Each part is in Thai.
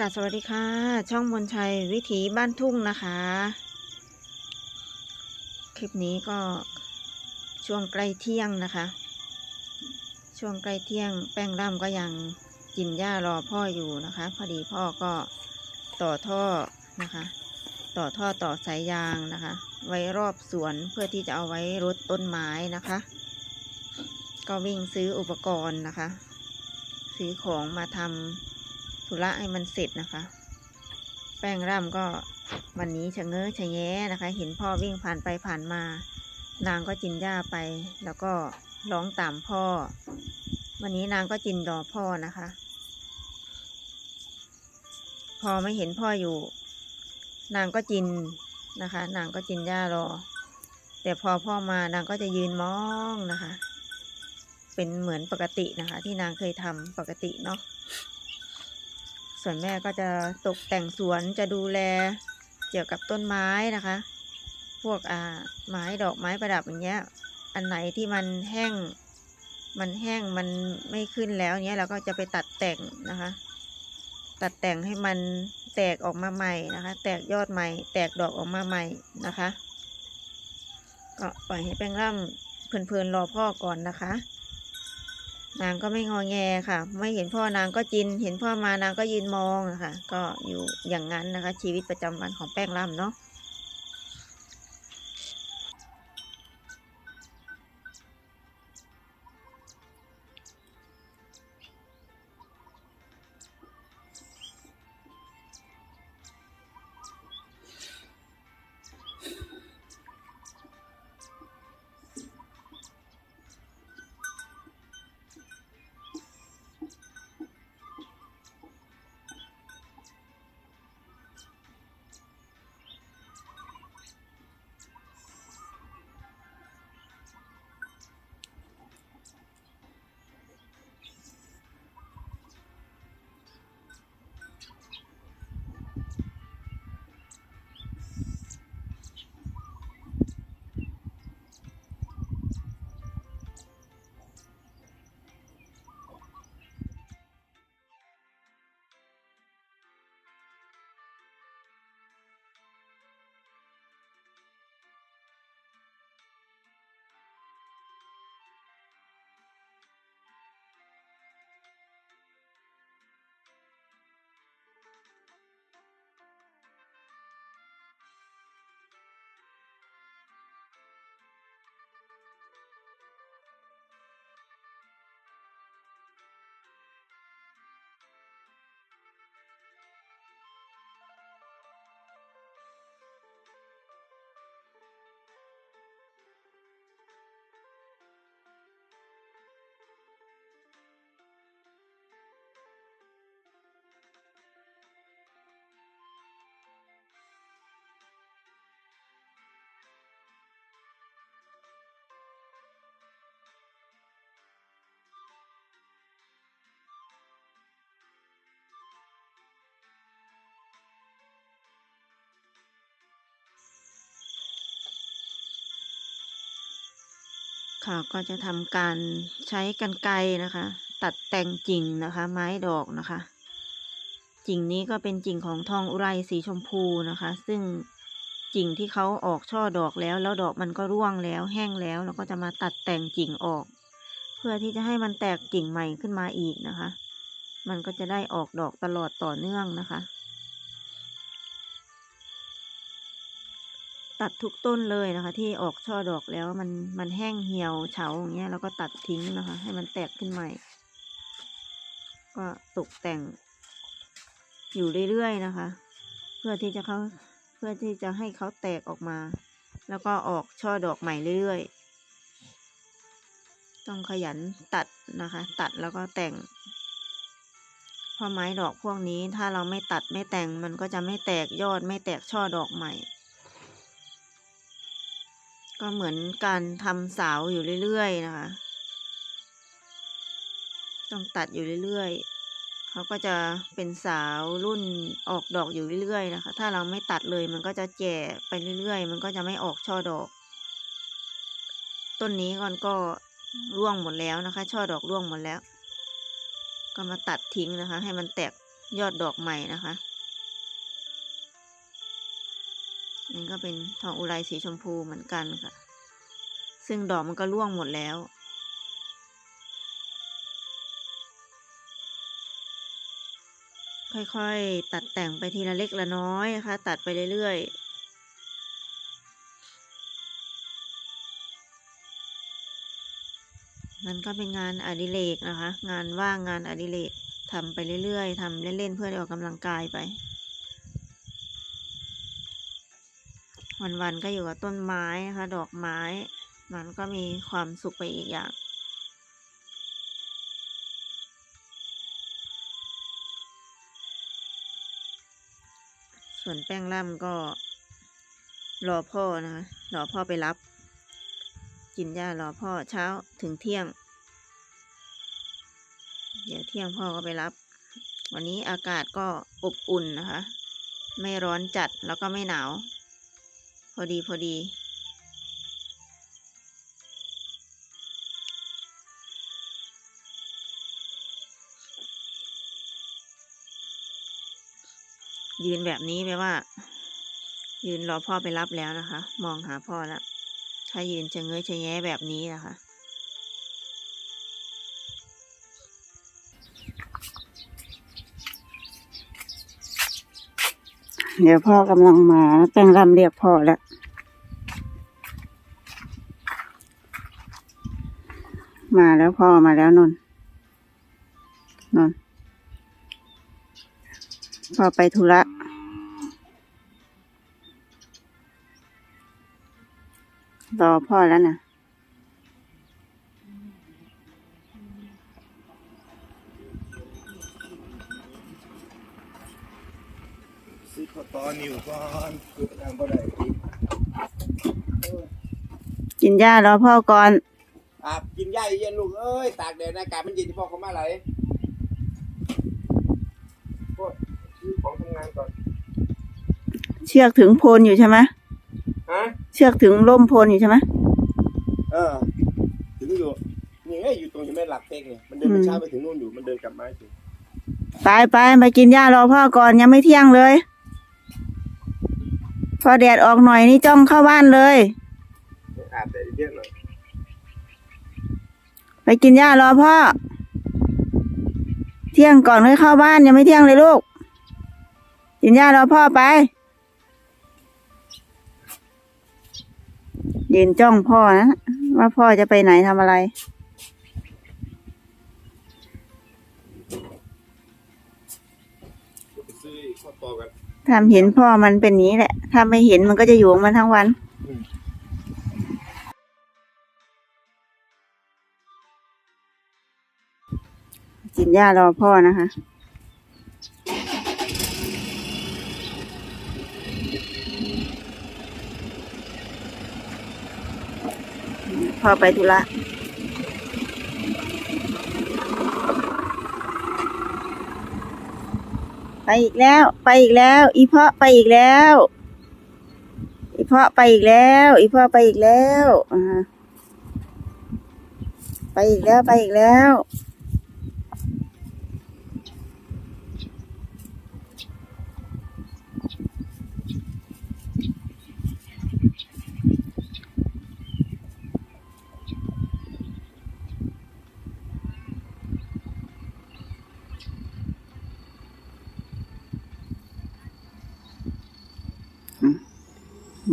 กาสวัสดีค่ะ ช่องมนชัยวิถีบ้านทุ่งนะคะ คลิปนี้ก็ช่วงใกล้เที่ยงนะคะ ช่วงใกล้เที่ยงแป้งร่ำก็ยังกินหญ้ารอพ่ออยู่นะคะ พอดีพ่อก็ต่อท่อนะคะ ต่อท่อต่อสายยางนะคะ ไว้รอบสวนเพื่อที่จะเอาไว้รดต้นไม้นะคะ ก็วิ่งซื้ออุปกรณ์นะคะ ซื้อของมาทำ ธุระให้มันเสร็จนะคะ แป้งร่ำก็วันนี้ชะเง้อชะแย้นะคะ เห็นพ่อวิ่งผ่านไปผ่านมา นางก็จินหญ้าไป แล้วก็ร้องตามพ่อ วันนี้นางก็จินรอพ่อนะคะ พอไม่เห็นพ่ออยู่ นางก็จินนะคะ นางก็จินหญ้ารอ แต่พอพ่อมานางก็จะยืนมองนะคะ เป็นเหมือนปกตินะคะ ที่นางเคยทำปกติเนาะ ส่วนแม่ก็จะตกแต่งสวนจะดูแลเกี่ยวกับต้นไม้นะคะ พวกอ่าไม้ดอกไม้ประดับอย่างเงี้ย อันไหนที่มันแห้ง มันแห้งมันไม่ขึ้นแล้วเนี้ยเราก็จะไปตัดแต่งนะคะ ตัดแต่งให้มันแตกออกมาใหม่นะคะ แตกยอดใหม่ แตกดอกออกมาใหม่นะคะก็ปล่อยให้แป้งร่ำเพลินๆรอพ่อก่อนนะคะ นางก็ไม่งอแงค่ะ ไม่เห็นพ่อนางก็จิน เห็นพ่อมานางก็ยืนมองนะคะก็อยู่อย่างนั้นนะคะ ชีวิตประจำวันของแป้งร่ำเนาะ ค่ะก็จะทำการใช้กันไกรนะคะ ตัดแต่งกิ่งนะคะ ไม้ดอกนะคะ กิ่งนี้ก็เป็นกิ่งของทองอุไรสีชมพูนะคะ ซึ่งกิ่งที่เขาออกช่อดอกแล้ว แล้วดอกมันก็ร่วงแล้วแห้งแล้วเราก็จะมาตัดแต่งกิ่งออก เพื่อที่จะให้มันแตกกิ่งใหม่ขึ้นมาอีกนะคะ มันก็จะได้ออกดอกตลอดต่อเนื่องนะคะ ตัดทุกต้นเลยนะคะ ที่ออกช่อดอกแล้วมันมันแห้งเหี่ยวเฉาอย่างเงี้ยแล้วก็ตัดทิ้งนะคะ ให้มันแตกขึ้นใหม่ ก็ตกแต่งอยู่เรื่อยๆนะคะ เพื่อที่จะเขาเพื่อที่จะให้เขาแตกออกมา แล้วก็ออกช่อดอกใหม่เรื่อยๆ ต้องขยันตัดนะคะ ตัดแล้วก็แต่งเพราะไม้ดอกพวกนี้ถ้าเราไม่ตัดไม่แต่งมันก็จะไม่แตกยอดไม่แตกช่อดอกใหม่ ก็เหมือนการทำเสาอยู่เรื่อยๆนะคะ ต้องตัดอยู่เรื่อยๆ เขาก็จะเป็นสาวรุ่นออกดอกอยู่เรื่อยๆนะคะ ถ้าเราไม่ตัดเลยมันก็จะแก่ไปเรื่อยๆ มันก็จะไม่ออกช่อดอก ต้นนี้ก่อนก็ร่วงหมดแล้วนะคะ ช่อดอกร่วงหมดแล้ว ก็มาตัดทิ้งนะคะ ให้มันแตกยอดดอกใหม่นะคะ นี่ก็เป็นทองอุไรสีชมพูเหมือนกันค่ะ ซึ่งดอกมันก็ร่วงหมดแล้ว ค่อยๆ ตัดแต่งไปทีละเล็กละน้อยนะคะ ตัดไปเรื่อยๆมันก็เป็นงานอดิเรกนะคะ งานว่างงานอดิเรกทำไปเรื่อยๆทำเล่นๆเพื่อออกกำลังกายไป วันๆก็อยู่กับต้นไม้นะคะ ดอกไม้ มันก็มีความสุขไปอีกอย่างส่วนแป้งล่ำก็ รอพ่อนะคะรอพ่อไปรับ กินหญ้ารอพ่อเช้าถึงเที่ยง เดี๋ยวเที่ยงพ่อก็ไปรับ วันนี้อากาศก็อบอุ่นนะคะ ไม่ร้อนจัดแล้วก็ไม่หนาว พอดีพอดี ยืนแบบนี้แปลว่า ยืนรอพ่อไปรับแล้วนะคะ มองหาพ่อแล้วถ้ายืนจะเงยชะแย้แบบนี้นะคะ เดี๋ยวพ่อกำลังมาแป้งรำเรียกพ่อแล้วมาแล้วพ่อมาแล้วนนนนพ่อไปธุระรอพ่อแล้วนะ อข้าวตอนนิวก่อนคือทำบ่ได้กินกินหญ้ารอพ่อก่อนอะกินหญ้าเย็นๆลูกเอ้ยตากแดดนะอากาศมันเย็นที่พ่อเขามาไหลโอ้ยซื้อของทำงานก่อนเชือกถึงโพนอยู่ใช่ไหมฮะเชือกถึงร่มโพนอยู่ใช่ไหมเออ ถึงอยู่นี่ไงอยู่ตรงที่แม่หลักเต็กเนี่ยมันเดินไปช้าไปถึงนู่นอยู่มันเดินกลับมาให้ถึงไปไปไปกินหญ้ารอพ่อก่อนยังไม่เที่ยงเลยพ อแดดออกหน่อยนี่จ้องเข้าบ้านเลย อาบแต่เยอะหน่อยไปกินหญ้ารอพ่อ เที่ยงก่อนค่อยเข้าบ้านยังไม่เที่ยงเลยลูก กินหญ้ารอพ่อไปยืนจ้องพ่อนะว่าพ่อจะไปไหนทำอะไรเดี๋ยวไปซื้อข้าวตอกัน ทำเห็นพ่อมันเป็นนี้แหละ ถ้าไม่เห็นมันก็จะอยู่ของมันทั้งวันกินหญ้ารอพ่อนะคะ พ่อไปธุระ ไปอีกแล้ว ไปอีกแล้ว อีเพาะไปอีกแล้ว อีเพาะไปอีกแล้ว อีเพาะไปอีกแล้วอ่าไปอีกแล้วไปอีกแล้ว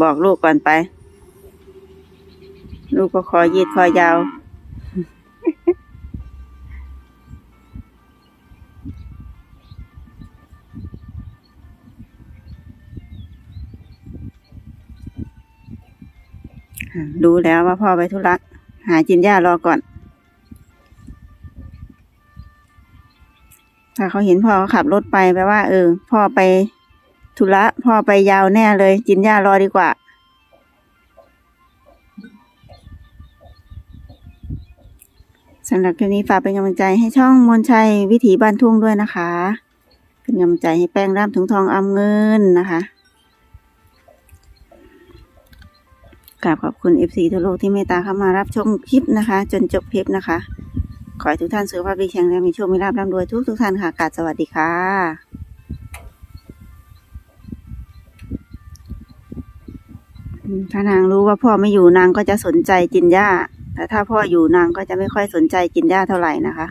บอกลูกก่อนไป ลูกก็คอยืดคอยาวดูแล้วว่าพ่อไปธุระหาจินหญ้ารอก่อน ถ้าเขาเห็นพ่อเขาขับรถไปแปลว่า เออ พ่อไป ธุระพ่อไปยาวแน่เลย จินหญ้ารอดีกว่า สำหรับคลิปนี้ฝากเป็นกำลังใจให้ช่องมนชัยวิถีบ้านทุ่งด้วยนะคะ เป็นกำลังใจให้แป้งร่ำถุงทองอำเงินนะคะกราบขอบคุณ FC ทั่วโลกที่เมตตาเข้ามารับชมคลิปนะคะ จนจบคลิปนะคะ ขอให้ทุกท่านสุขภาพดีแข็งแรงมีโชคมีลาภร่ำรวยทุกทุกท่านค่ะกาบสวัสดีค่ะ ถ้านางรู้ว่าพ่อไม่อยู่นางก็จะสนใจกินหญ้า แต่ถ้าพ่ออยู่นางก็จะไม่ค่อยสนใจกินหญ้าเท่าไหร่นะคะ